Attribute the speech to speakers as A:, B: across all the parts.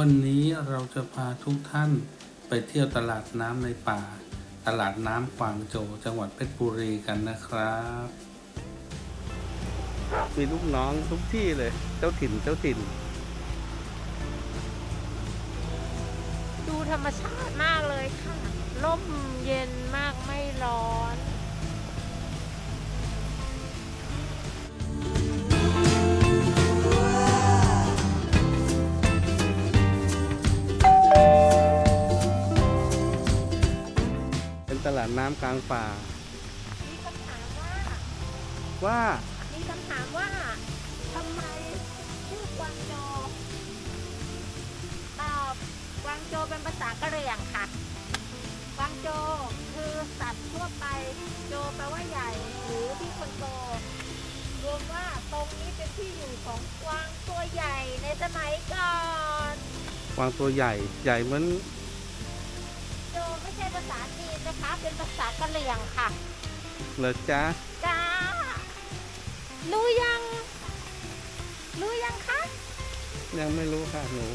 A: วันนี้เราจะพาทุกท่านไปเที่ยวตลาดน้ำในป่า ตลาดน้ำกวางโจวจังหวัดเพชรบุรีกันนะครับ มีลูกน้องทุกที่เลย เจ้าถิ่นเจ้าถิ่น
B: ดูธรรมชาติมากเลยค่ะ ร่มเย็นมากไม่ร้อน
A: ดน้ำกลางป่า
B: มีคำถามว่า
A: ว่า
B: มีคำถามว่าทำไมชื่อกวางโจตอบกวางโจเป็นภาษากะเหรี่ยงค่ะ กวางโจคือสัตว์ทั่วไป โจแปลว่าใหญ่หรือที่คนโต รวมว่าตรงนี้เป็นที่อยู่ของกวางตัวใหญ่ในสมัยก่อน
A: กวางตัวใหญ่ใหญ่เหมือน
B: ภาษากะเหรี่ยงค่ะ
A: เหรอจ๊ะ
B: จ้า รู้ยัง รู้ยังคะ
A: ยังไม่รู้ค่ะหนู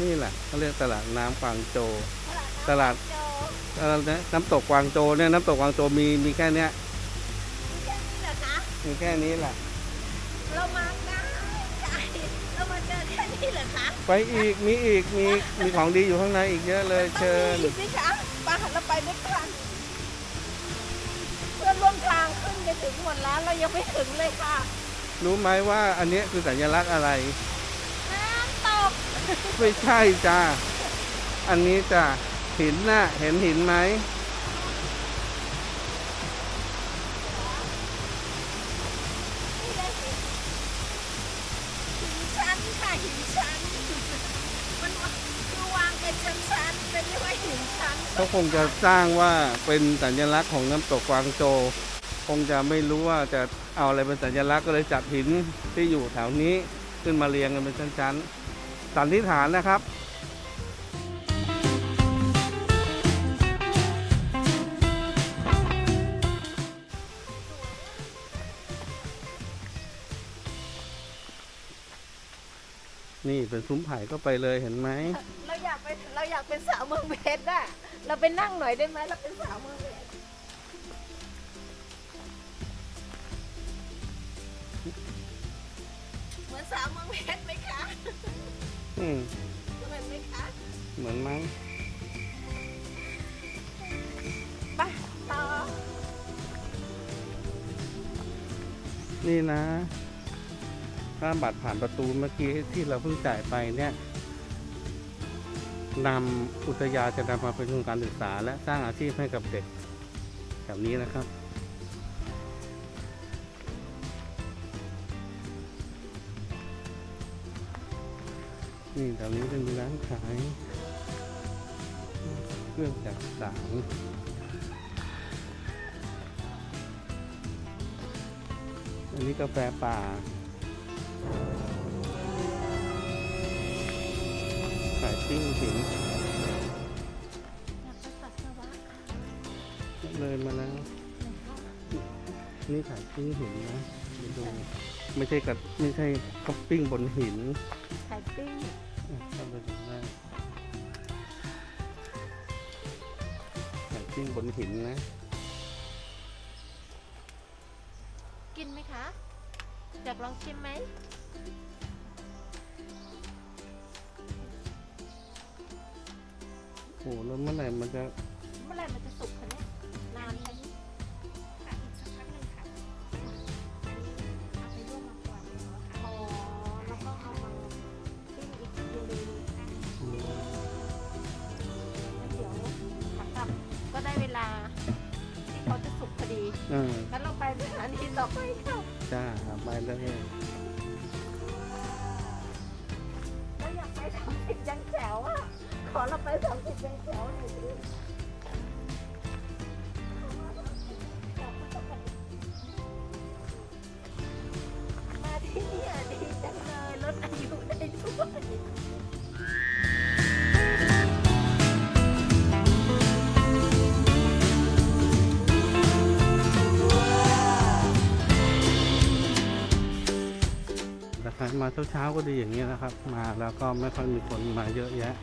A: นี่แหละเขาเรียกตลาดน้ำกวางโจวตลาด
B: โจ
A: เออ นะน้ำตกกวางโจวเนี่ยน้ำตกกวางโจวมีมีแค่เนี้ย
B: มีแค่นี้เหรอคะ
A: มีแค่นี้แหละ
B: เรามาได้ใจเรามาเจอแค่นี้เหรอคะ
A: ไปอีกมีอีกมีมีของดีอยู่ข้างในอีกเยอะเลยเชิญ
B: ต้องมีสิคะปาหันเราไปด้วยกันเพื่อนร่วมทางขึ้นไปถึงหมดแล้วเรายังไม่ถึงเลยค่ะ
A: รู้ไหมว่าอันเนี้ยคือสัญลักษณ์อะไร
B: น้ำตก
A: ไม่ใช่จ้าอันนี้จ้ะ หินน่ะ เห็นหินไหม
B: นี่เลยสิหินชั้นค่ะหินชั้น มันคือวางเป็นชั้นๆเป็นเรียกว่าหินชั้น
A: เขาคงจะสร้างว่าเป็นสัญลักษณ์ของน้ำตกกวางโจวคงจะไม่รู้ว่าจะเอาอะไรเป็นสัญลักษณ์ก็เลยจับหินที่อยู่แถวนี้ขึ้นมาเรียงกันเป็นชั้นๆสันนิษฐานนะครับ เป็นซุ้มไผ่ก็ไปเลยเห็นไหม
B: เราอยากเป็นเราอยากเป็นสาวเมืองเพชรอะเราไปนั่งหน่อยได้ไหมเราเป็นสาวเมืองเพชร เหมือนสาวเมืองเพชรไหมคะ
A: อืม
B: เหมือนไหมคะ
A: เหมือนมั้ง
B: ไปต่อ
A: นี่นะ ค่าบัตรผ่านประตูเมื่อกี้ที่เราเพิ่งจ่ายไปเนี่ยนำอุทยาจะนำมาเป็นทุนการศึกษา และสร้างอาชีพให้กับเด็กแบบนี้นะครับ นี่แถวนี้จะมีร้านขายเครื่องจักรสานอันนี้กาแฟป่า ขายปิ้งหิน
B: อยากไปปัสสาวะ
A: เลยมาแล้ว นี่ขายปิ้งหินนะไปดูไม่ใช่กับไม่ใช่ข้าวปิ้งบนหิน
B: ไข่ปิ้ง
A: อะเข้าไปดูได้ขายปิ้งบนหินนะ
B: กินไหมคะ อยากลองชิมไหม
A: โอ้แล้วเมื่อไหร่มันจะ
B: เมื่อไหร่มันจะสุกคะเนี่ยนานไหมค่ะอีกสักพักหนึ่งค่ะเอาไปลวกมาก่อนอ๋อแล้วก็เอามาปิ้งอีกทีนึงแล้วเดี๋ยวขากลับก็ได้เวลาที่เขาจะสุกพอดี
A: อ่า
B: งั้นเราไปสถานีต่อไปค่ะ
A: จ้าไปแล้วเนี่ย
B: มาที่นี่ดีจังเลยลดอายุได้ด้วย
A: นะครับมาเช้าๆก็ดีอย่างนี้นะครับ มาแล้วก็ไม่ค่อยมีคนมาเยอะแยะ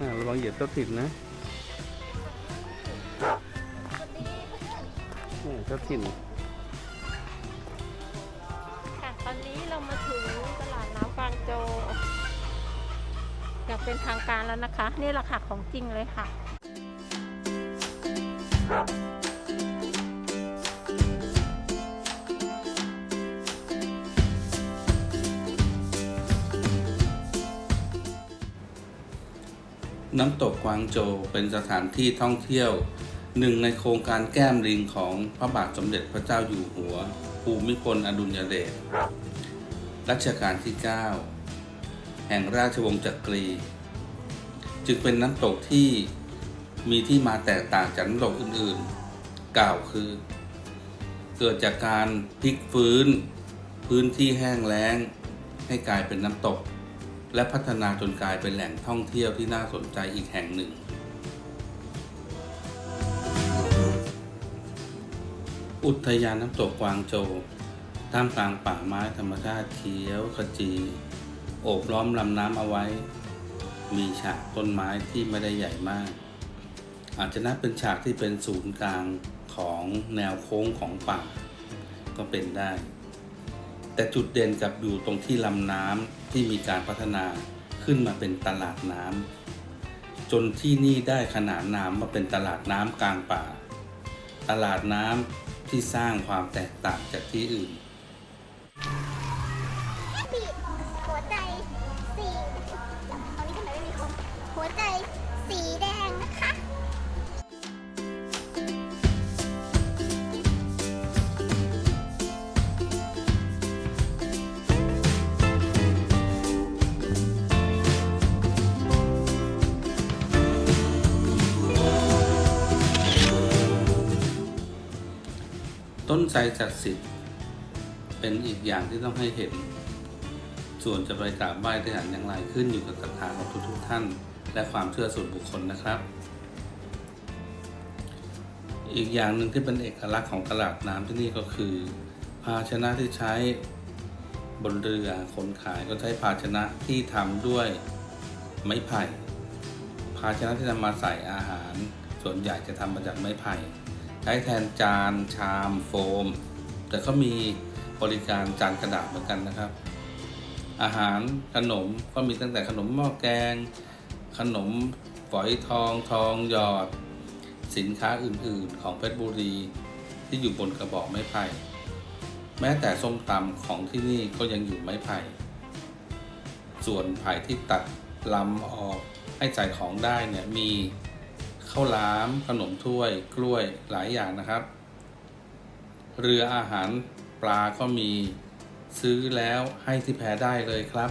A: ระวังเหยียบเจ้าถิ่นนะ
B: สวัสดีเพื่อน
A: นี่เจ้าถิ่น
B: ค่ะตอนนี้เรามาถึงตลาดน้ำฟางโจอย่างเป็นทางการแล้วนะคะ นี่แหละค่ะของจริงเลยค่ะ
A: น้ำตกกวางโจวเป็นสถานที่ท่องเที่ยว หนึ่งในโครงการแก้มลิงของพระบาทสมเด็จพระเจ้าอยู่หัว ภูมิพลอดุลยเดชรัชกาลที่ 9 แห่งราชวงศ์จักรี จึงเป็นน้ำตกที่มีที่มาแตกต่างจากน้ำตกอื่นๆ กล่าวคือ เกิดจากการพลิกฟื้น พื้นที่แห้งแล้งให้กลายเป็นน้ำตก และพัฒนาจนกลายเป็นแหล่งท่องเที่ยวที่น่าสนใจอีกแห่งหนึ่ง อุทยานน้ำตกกวางโจวท่ามกลางป่าไม้ธรรมชาติเขียวขจี โอบล้อมลำน้ำเอาไว้ มีฉากต้นไม้ที่ไม่ได้ใหญ่มาก อาจจะนับเป็นฉากที่เป็นศูนย์กลางของแนวโค้งของป่าก็เป็นได้ แต่จุดเด่นกับอยู่ตรงที่ลำน้ำที่มีการพัฒนาขึ้นมาเป็นตลาดน้ำจนที่นี่ได้ขนานนามมาเป็นตลาดน้ำกลางป่า ตลาดน้ำที่สร้างความแตกต่างจากที่อื่น
C: นไท
A: รศักดิ์สิทธิ์เป็นอีกอย่างที่ต้องให้เห็น ส่วนจะไปกราบไหว้ที่ไหนอย่างไรขึ้นอยู่กับศรัทธาของทุกๆท่าน และความเชื่อส่วนบุคคลนะครับ อีกอย่างหนึ่งที่เป็นเอกลักษณ์ของตลาดน้ำที่นี่ก็คือ ภาชนะที่ใช้บนเรือคนขายก็ใช้ภาชนะที่ทำด้วยไม้ไผ่ ภาชนะที่นำมาใส่อาหาร ส่วนใหญ่จะทำมาจากไม้ไผ่ ช้แทนจานชามโฟม แต่ก็มีบริการจานกระดาษเหมือนกันนะครับ อาหารขนมก็มีตั้งแต่ขนมหม้อแกง ขนมฝอยทองทองหยอด สินค้าอื่นๆ ของเพชรบุรี ที่อยู่บนกระบอกไม้ไผ่แม้แต่ส้มตำของที่นี่ก็ยังอยู่ไม้ไผ่ส่วนไผ่ที่ตัดลำออกให้ใส่ของได้เนี่ยมี ข้าวหลามขนมถ้วยกล้วยหลายอย่างนะครับ เรืออาหารปลาก็มีซื้อแล้วให้ที่แพได้เลยครับ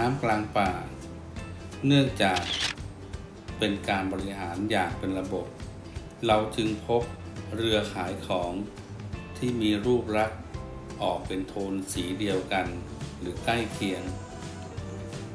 A: น้ำกลางป่า เนื่องจากเป็นการบริหารอย่างเป็นระบบ เราจึงพบเรือขายของที่มีรูปลักษณ์ออกเป็นโทนสีเดียวกัน หรือใกล้เคียง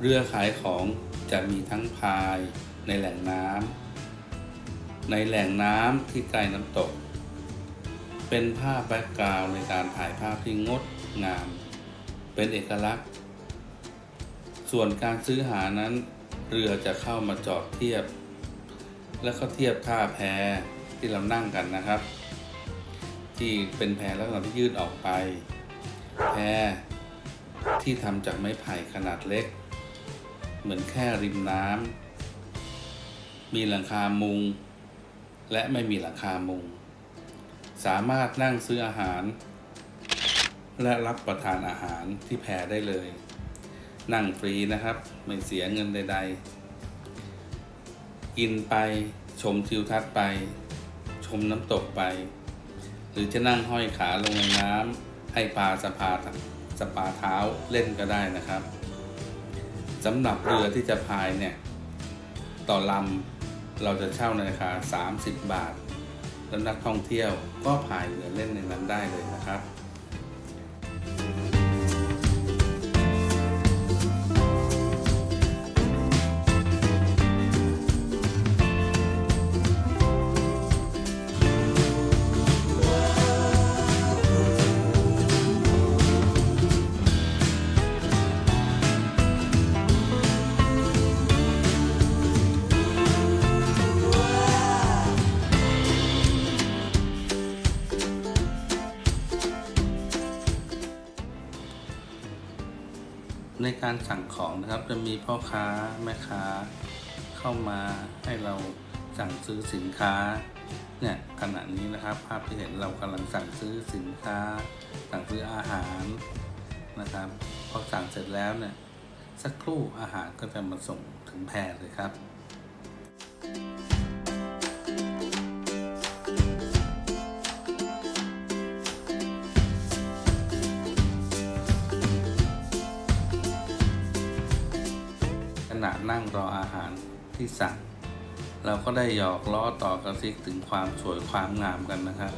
A: เรือขายของจะมีทั้งพายในแหล่งน้ำในแหล่งน้ำที่ใกล้น้ำตก เป็นภาพแบ็กกราวในการถ่ายภาพที่งดงาม เป็นเอกลักษณ์ ส่วนการซื้อหานั้น เรือจะเข้ามาจอดเทียบ แล้วก็เทียบท่าแพที่เรานั่งกันนะครับ ที่เป็นแพลักษณะที่ยืดออกไป แพที่ทำจากไม้ไผ่ขนาดเล็ก เหมือนแค่ริมน้ำมีหลังคามุง และไม่มีหลังคามุง สามารถนั่งซื้ออาหาร และรับประทานอาหารที่แพได้เลย นั่งฟรีนะครับ ไม่เสียเงินใด ๆ กินไปชมทิวทัศน์ไป ชมน้ำตกไป หรือจะนั่งห้อยขาลงในน้ำให้ปลาสะพาสปาเท้าเล่นก็ได้นะครับสำหรับเรือที่จะพายเนี่ย ต่อลำเราจะเช่าในราคา 30 บาทแล้วนักท่องเที่ยวก็พายเรือเล่นในนั้นได้เลยนะครับ การสั่งของนะครับจะมีพ่อค้าแม่ค้า เข้ามาให้เราสั่งซื้อสินค้าเนี่ยขณะนี้นะครับ ภาพที่เห็นเรากำลังสั่งซื้อสินค้า สั่งซื้ออาหารนะครับพอสั่งเสร็จแล้วเนี่ยสักครู่อาหารก็จะมาส่งถึงแพรเลยครับ นั่งรออาหารที่สั่งเราก็ได้หยอกล้อต่อกระซิกถึงความสวยความงามกันนะครับ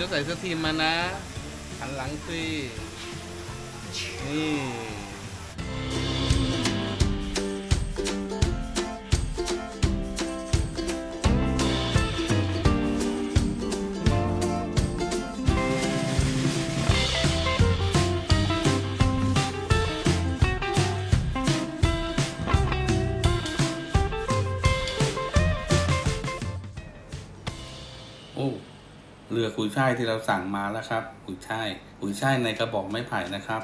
A: ดี๋ยวใส่เสื้อทีมมานะหันหลังสินี่โอ้ เรือกุยช่ายที่เราสั่งมาแล้วครับกุยช่ายกุยช่ายในกระบอกไม้ไผ่นะครับ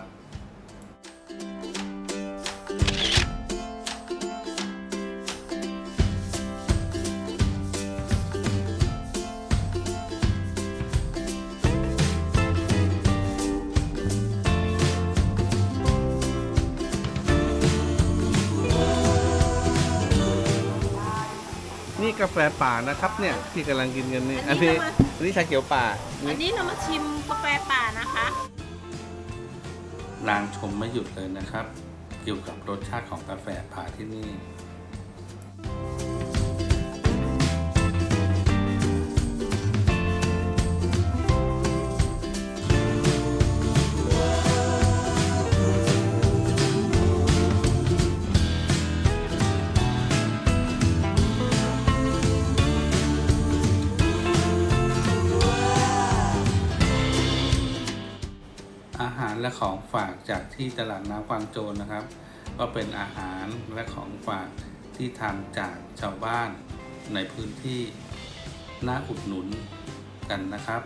A: นี่กาแฟป่านะครับเนี่ยที่กำลังกินกันนี่
B: อั
A: อัน
B: นนี้
A: นี้
B: เรามา
A: อันนี้ชาเขียวป่า
B: อันนี้เรามาชิมกาแฟป่านะคะ
A: นางชมไม่หยุดเลยนะครับ เกี่ยวกับรสชาติของกาแฟป่าที่นี่ และของฝากจากที่ตลาดน้ำกวางโจนนะครับ ก็เป็นอาหารและของฝากที่ทำจากชาวบ้านในพื้นที่น่าอุดหนุนกันนะครับ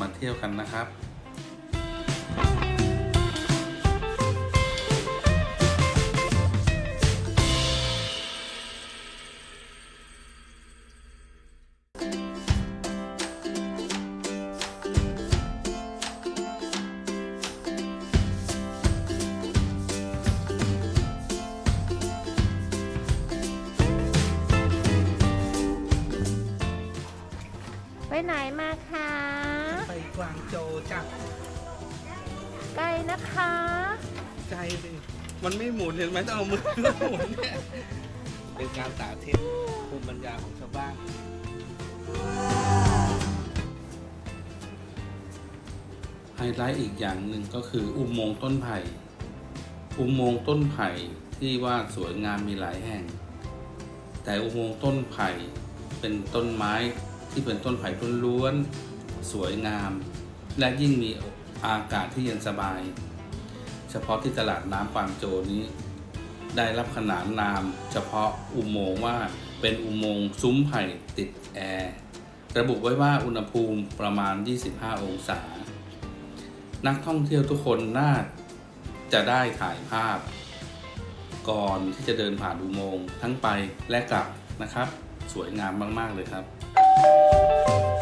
A: มาเที่ยวกันนะครับ
B: มัน
A: ไม่หมุนเห็นไหมต้องเอามือหมุนเนี่ยเป็นการสาธิตภูมิปัญญาของชาวบ้านไฮไลท์อีกอย่างหนึ่งก็คืออุโมงค์ต้นไผ่อุโมงค์ต้นไผ่ที่ว่าสวยงามมีหลายแห่ง แต่อุโมงค์ต้นไผ่เป็นต้นไม้ที่เป็นต้นไผ่ล้วนๆสวยงาม และยิ่งมีอากาศที่เย็นสบาย เฉพาะที่ตลาดน้ำกวางโจนี้ ได้รับขนานนาม เฉพาะอุโมงค์ว่าเป็นอุโมงค์ซุ้มไผ่ติดแอร์ระบุไว้ว่าอุณหภูมิประมาณ 25 องศา นักท่องเที่ยวทุกคนน่าจะได้ถ่ายภาพ ก่อนที่จะเดินผ่านอุโมงค์ทั้งไปและกลับนะครับ สวยงามมาก ๆ เลยครับ